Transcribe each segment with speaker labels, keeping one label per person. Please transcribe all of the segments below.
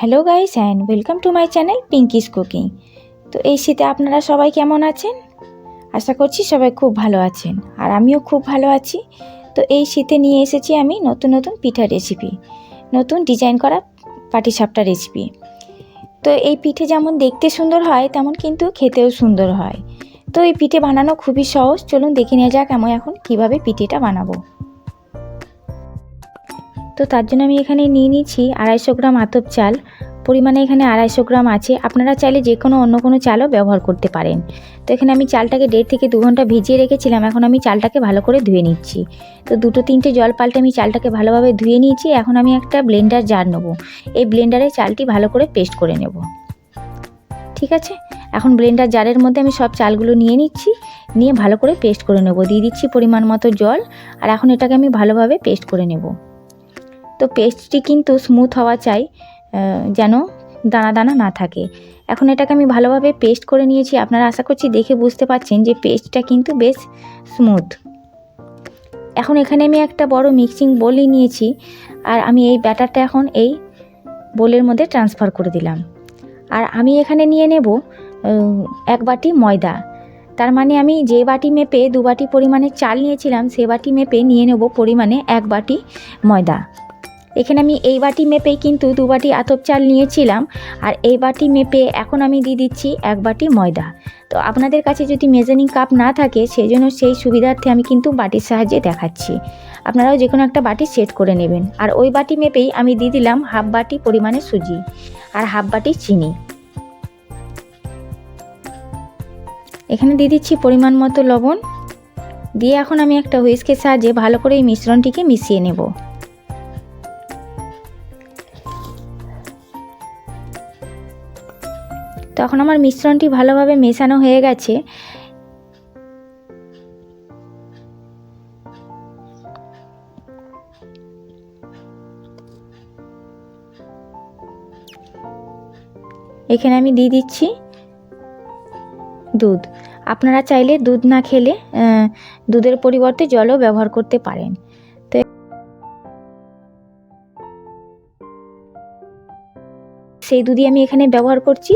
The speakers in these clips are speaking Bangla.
Speaker 1: Hello guys and welcome to my channel Pinky's cooking. তো এই শীতে আপনারা সবাই কেমন আছেন? আশা করছি সবাই খুব ভালো আছেন আর আমিও খুব ভালো আছি। তো এই শীতে নিয়ে এসেছি আমি নতুন নতুন পিঠা রেসিপি নতুন ডিজাইন করা পাটিসাপটা রেসিপি তো এই পিঠে যেমন দেখতে সুন্দর হয়, তেমন কিন্তু খেতেও সুন্দর হয়। তো এই পিঠে বানানো খুবই সহজ, চলুন দেখে নেওয়া যাক আমি এখন কীভাবে পিঠেটা বানাবো। তো তার জন্য আমি এখানে নিয়ে নিচ্ছি আড়াইশো গ্রাম আতপ চাল। পরিমাণে এখানে আড়াইশো গ্রাম আছে। আপনারা চাইলে যে কোনো অন্য কোনো চালও ব্যবহার করতে পারেন। তো এখানে আমি চালটাকে দেড় থেকে দু ঘণ্টা ভিজিয়ে রেখেছিলাম। এখন আমি চালটাকে ভালো করে ধুয়ে নিচ্ছি। তো দুটো তিনটে জল পাল্টে আমি চালটাকে ভালোভাবে ধুয়ে নিয়েছি। এখন আমি একটা ব্লেন্ডার জার নেব। এই ব্লেন্ডারে চালটি ভালো করে পেস্ট করে নেব। ঠিক আছে? এখন ব্লেন্ডার জারের মধ্যে আমি সব চালগুলো নিয়ে নিচ্ছি। নিয়ে ভালো করে পেস্ট করে নেব। দিয়ে দিচ্ছি পরিমাণ মতো জল। আর এখন এটাকে আমি ভালোভাবে পেস্ট করে নেব। তো পেস্টটি কিন্তু স্মুথ হওয়া চাই যেন দানা দানা না থাকে। এখন এটাকে আমি ভালোভাবে পেস্ট করে নিয়েছি। আপনারা আশা করছি দেখে বুঝতে পারছেন যে পেস্টটা কিন্তু বেশ স্মুথ এখন এখানে আমি একটা বড় মিক্সিং বোলই নিয়েছি, আর আমি এই ব্যাটারটা এখন এই বোলের মধ্যে ট্রান্সফার করে দিলাম। আর আমি এখানে নিয়ে নেব এক বাটি ময়দা। তার মানে আমি যে বাটি মেপে দু বাটি পরিমাণে চাল নিয়েছিলাম, সে বাটি মেপে নিয়ে নেব পরিমাণে এক বাটি ময়দা। এখানে আমি এই বাটি মেপেই কিন্তু দু বাটি আতপ চাল নিয়েছিলাম। আর এই বাটি মেপে এখন আমি দিয়ে দিচ্ছি এক বাটি ময়দা। তো আপনাদের কাছে যদি মেজারিং কাপ না থাকে সেই জন্য সেই সুবিধার্থে আমি কিন্তু বাটির সাহায্যে দেখাচ্ছি। আপনারাও যে কোনো একটা বাটি সেট করে নেবেন। আর ওই বাটি মেপেই আমি দিয়ে দিলাম হাফ বাটি পরিমাণে সুজি আর হাফ বাটি চিনি। এখানে দিয়ে দিচ্ছি পরিমাণ মতো লবণ। দিয়ে এখন আমি একটা হুইস্কের সাহায্যে ভালো করে এই মিশ্রণটিকে মিশিয়ে নেব। তখন আমার মিশ্রণটি ভালোভাবে মেশানো হয়ে গেছে। এখানে আমি দিয়ে দিচ্ছি দুধ। আপনারা চাইলে দুধ না খেলে দুধের পরিবর্তে জলও ব্যবহার করতে পারেন। তো সেই দুধই আমি এখানে ব্যবহার করছি।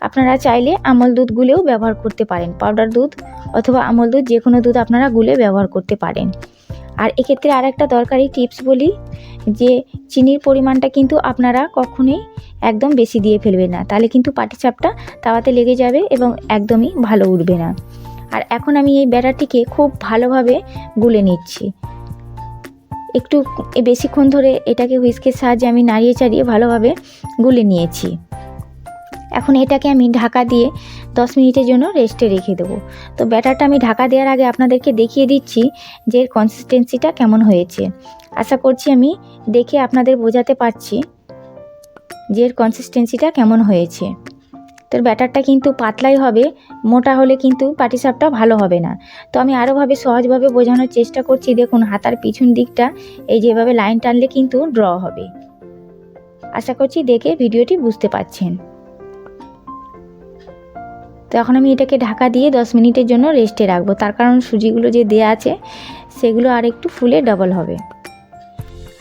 Speaker 1: আপনারা চাইলে আমল দুধ গুলেও ব্যবহার করতে পারেন পাউডার দুধ অথবা আমল দুধ যে কোনো দুধ আপনারা গুলে ব্যবহার করতে পারেন। আর এক্ষেত্রে আর একটা দরকারি টিপস বলি, যে চিনির পরিমাণটা কিন্তু আপনারা কখনোই একদম বেশি দিয়ে ফেলবেন না। তাহলে কিন্তু পাটিসাপটা তাওয়াতে লেগে যাবে এবং একদমই ভালো উঠবে না। আর এখন আমি এই ব্যাটারটিকে খুব ভালোভাবে গুলে নিচ্ছি। একটু বেশিক্ষণ ধরে এটাকে হুইস্কের সাহায্যে আমি নাড়িয়ে চাড়িয়ে ভালোভাবে গুলে নিয়েছি। এখন এটাকে আমি ঢাকা দিয়ে দশ মিনিটের জন্য রেস্টে রেখে দেবো। তো ব্যাটারটা আমি ঢাকা দেওয়ার আগে আপনাদেরকে দেখিয়ে দিচ্ছি যে কনসিস্টেন্সিটা কেমন হয়েছে। আশা করছি আমি দেখে আপনাদের বোঝাতে পারছি যে এর কনসিস্টেন্সিটা কেমন হয়েছে। তো ব্যাটারটা কিন্তু পাতলাই হবে, মোটা হলে কিন্তু পাটিসাপটা ভালো হবে না। তো আমি আরোভাবে সহজভাবে বোঝানোর চেষ্টা করছি, দেখুন হাতার পিছন দিকটা, এই যেভাবে লাইন টানলে কিন্তু ড্র হবে। আশা করছি দেখে ভিডিওটি বুঝতে পারছেন। তো এখন আমি এটাকে ঢাকা দিয়ে দশ মিনিটের জন্য রেস্টে রাখব। তার কারণ সুজিগুলো যে দেয়া আছে, সেগুলো আর একটু ফুলে ডবল হবে।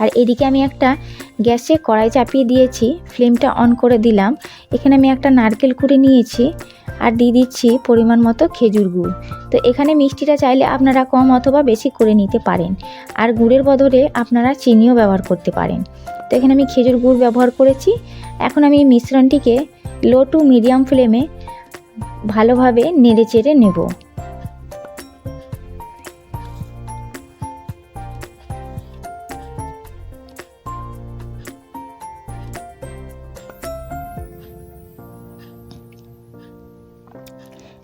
Speaker 1: আর এদিকে আমি একটা গ্যাসে কড়াই চাপিয়ে দিয়েছি, ফ্লেমটা অন করে দিলাম। এখানে আমি একটা নারকেল কুড়ে নিয়েছি আর দিয়ে দিচ্ছি পরিমাণ মতো খেজুর গুড়। তো এখানে মিষ্টিটা চাইলে আপনারা কম অথবা বেশি করে নিতে পারেন। আর গুড়ের বদলে আপনারা চিনিও ব্যবহার করতে পারেন। তো এখানে আমি খেজুর গুড় ব্যবহার করেছি। এখন আমি মিশ্রণটিকে লো টু মিডিয়াম ফ্লেমে ভালোভাবে নেড়ে চেড়ে নেব।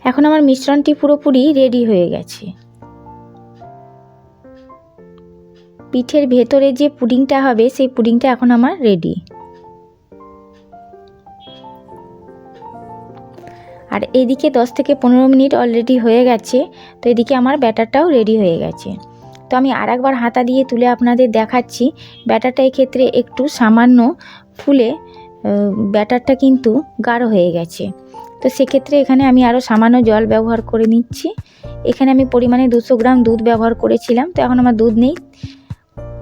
Speaker 1: এখন আমার মিশ্রণটি পুরোপুরি রেডি হয়ে গেছে। পিঠের ভেতরে যে পুডিংটা হবে, সেই পুডিংটা এখন আমার রেডি আর এদিকে দশ থেকে পনেরো মিনিট অলরেডি হয়ে গেছে, তো এদিকে আমার ব্যাটারটাও রেডি হয়ে গেছে। তো আমি আর একবার হাতা দিয়ে তুলে আপনাদের দেখাচ্ছি, ব্যাটারটা এক্ষেত্রে একটু সামান্য ফুলে ব্যাটারটা কিন্তু গাঢ় হয়ে গেছে। তো সেক্ষেত্রে এখানে আমি আরও সামান্য জল ব্যবহার করে নিচ্ছি। এখানে আমি পরিমাণে দুশো গ্রাম দুধ ব্যবহার করেছিলাম, তো এখন আমার দুধ নেই।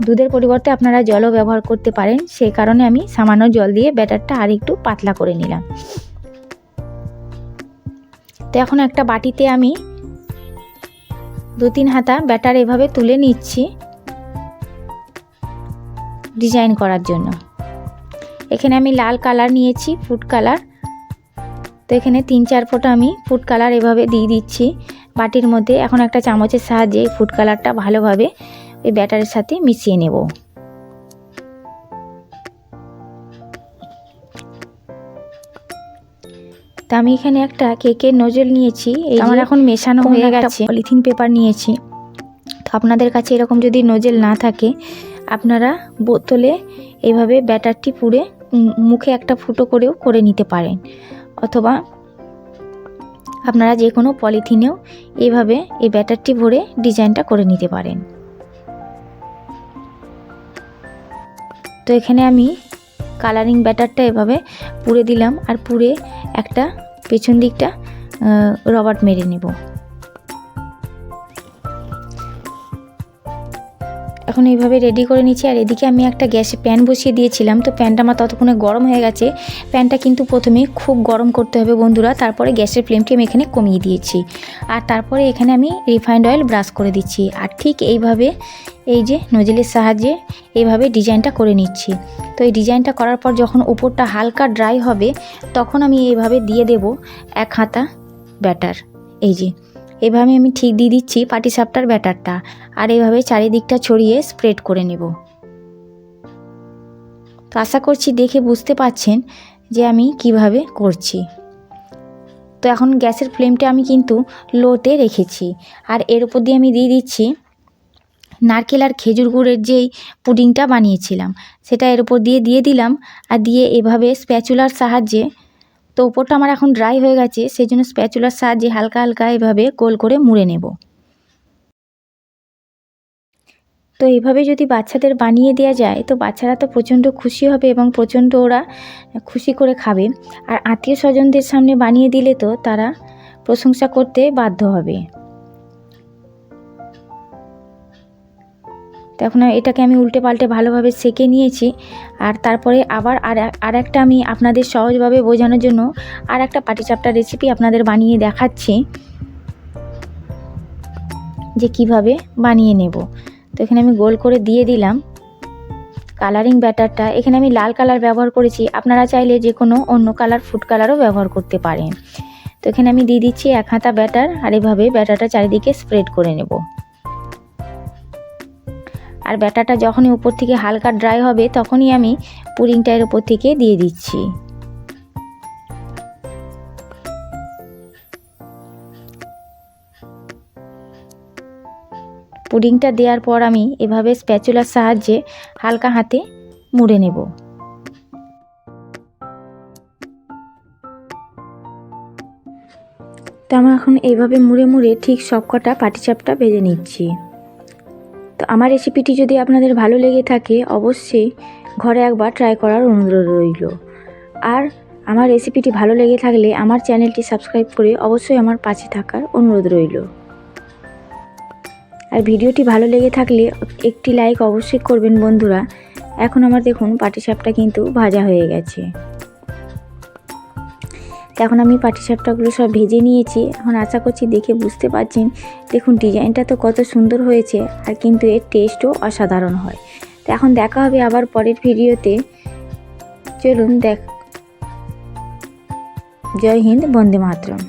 Speaker 1: দুধের পরিবর্তে আপনারা জলও ব্যবহার করতে পারেন, সেই কারণে আমি সামান্য জল দিয়ে ব্যাটারটা আর একটু পাতলা করে নিলাম। তো এখন একটা বাটিতে আমি দু তিন হাতা ব্যাটার এভাবে তুলে নিচ্ছি ডিজাইন করার জন্য। এখানে আমি লাল কালার নিয়েছি, ফুড কালার। তো এখানে তিন চার ফোঁটা আমি ফুড কালার এভাবে দিয়ে দিচ্ছি বাটির মধ্যে। এখন একটা চামচের সাহায্যে ফুড কালারটা ভালোভাবে ওই ব্যাটারের সাথে মিশিয়ে নেব। তা আমি এখানে একটা কেকের নজল নিয়েছি। এই আমার এখন মেশানো হয়ে গেছে। পলিথিন পেপার নিয়েছি। তো আপনাদের কাছে এরকম যদি নজেল না থাকে আপনারা বোতলে এইভাবে ব্যাটারটি পুড়ে মুখে একটা ফুটো করেও করে নিতে পারেন। অথবা আপনারা যে কোনো পলিথিনেও এভাবে এই ব্যাটারটি ভরে ডিজাইনটা করে নিতে পারেন। তো এখানে আমি কালারিং ব্যাটারটা এভাবে পুড়ে দিলাম আর পুড়ে একটা পেছন দিকটা রবার্ট মেরে নেব। এখন এইভাবে রেডি করে নিচ্ছি। আর এদিকে আমি একটা গ্যাসে প্যান বসিয়ে দিয়েছিলাম। তো প্যানটা আমার ততক্ষণে গরম হয়ে গেছে। প্যানটা কিন্তু প্রথমে খুব গরম করতে হবে বন্ধুরা। তারপরে গ্যাসের ফ্লেমটি আমি এখানে কমিয়ে দিয়েছি। আর তারপরে এখানে আমি রিফাইন্ড অয়েল ব্রাশ করে দিচ্ছি। আর ঠিক এইভাবে এই যে নজেলের সাহায্যে এইভাবে ডিজাইনটা করে নিচ্ছি। তো এই ডিজাইনটা করার পর যখন উপরটা হালকা ড্রাই হবে, তখন আমি এইভাবে দিয়ে দেব এক হাতা ব্যাটার এই যে এভাবে আমি ঠিক দিয়ে দিচ্ছি পাটিসাপটার ব্যাটারটা আর এভাবে চারিদিকটা ছড়িয়ে স্প্রেড করে নেব। তো আশা করছি দেখে বুঝতে পাচ্ছেন যে আমি কীভাবে করছি। তো এখন গ্যাসের ফ্লেমটা আমি কিন্তু লোতে রেখেছি আর এর উপর দিয়ে আমি দিয়ে দিচ্ছি নারকেল আর খেজুর গুড়ের যেই পুডিংটা বানিয়েছিলাম, সেটা এর উপর দিয়ে দিয়ে দিলাম আর দিয়ে এভাবে স্প্যাচুলার সাহায্যে তো উপরটা আমার এখন ড্রাই হয়ে গেছে সেই জন্য স্প্যাচুলার সাহায্যে হালকা হালকা এভাবে গোল করে মুড়ে নেব। তো এইভাবে যদি বাচ্চাদের বানিয়ে দেওয়া যায়, তো বাচ্চারা তো প্রচণ্ড খুশি হবে এবং প্রচণ্ড ওরা খুশি করে খাবে। আর আত্মীয় স্বজনদের সামনে বানিয়ে দিলে তো তারা প্রশংসা করতে বাধ্য হবে। তো এখন এটাকে আমি উল্টে পাল্টে ভালোভাবে সেকে নিয়েছি। আর তারপরে আবার আর একটা আমি আপনাদের সহজভাবে বোঝানোর জন্য আর একটা পাটিচাপটা রেসিপি আপনাদের বানিয়ে দেখাচ্ছি। যে কীভাবে বানিয়ে নেব। তো এখানে আমি গোল করে দিয়ে দিলাম। কালারিং ব্যাটারটা, এখানে আমি লাল কালার ব্যবহার করেছি। আপনারা চাইলে যে কোনো অন্য কালার ফুড কালারও ব্যবহার করতে পারেন। তো এখানে আমি দিয়ে দিচ্ছি এক হাতা ব্যাটার আর এভাবে ব্যাটারটা চারিদিকে স্প্রেড করে নেব। আর ব্যাটারটা যখনই উপর থেকে হালকা ড্রাই হবে, তখনই আমি পুডিংটা এর উপর থেকে দিয়ে দিচ্ছি। পুডিংটা দেওয়ার পর আমি এভাবে স্প্যাচুলার সাহায্যে হালকা হাতে মুড়ে নেব। তো আমি এখন এইভাবে মুড়ে মুড়ে ঠিক সবকটা পাটিচাপটা ভেজে নিচ্ছি। তো আমার রেসিপিটি যদি আপনাদের ভালো লেগে থাকে, অবশ্যই ঘরে একবার ট্রাই করার অনুরোধ রইল। আর আমার রেসিপিটি ভালো লেগে থাকলে আমার চ্যানেলটি সাবস্ক্রাইব করে অবশ্যই আমার পাশে থাকার অনুরোধ রইল। আর ভিডিওটি ভালো লেগে থাকলে একটি লাইক অবশ্যই করবেন বন্ধুরা। এখন আমার দেখুন পাটিসাপটা কিন্তু ভাজা হয়ে গেছে। এখন আমি পাটিসাপটাগুলো সব ভেজে নিয়েছি। এখন আশা করছি দেখে বুঝতে পারছেন। দেখুন, ডিজাইনটা তো কত সুন্দর হয়েছে আর কিন্তু এর টেস্টও অসাধারণ হয়। তো এখন দেখা হবে আবার পরের ভিডিওতে। চলুন দেখ জয় হিন্দ, বন্দে মাতরম।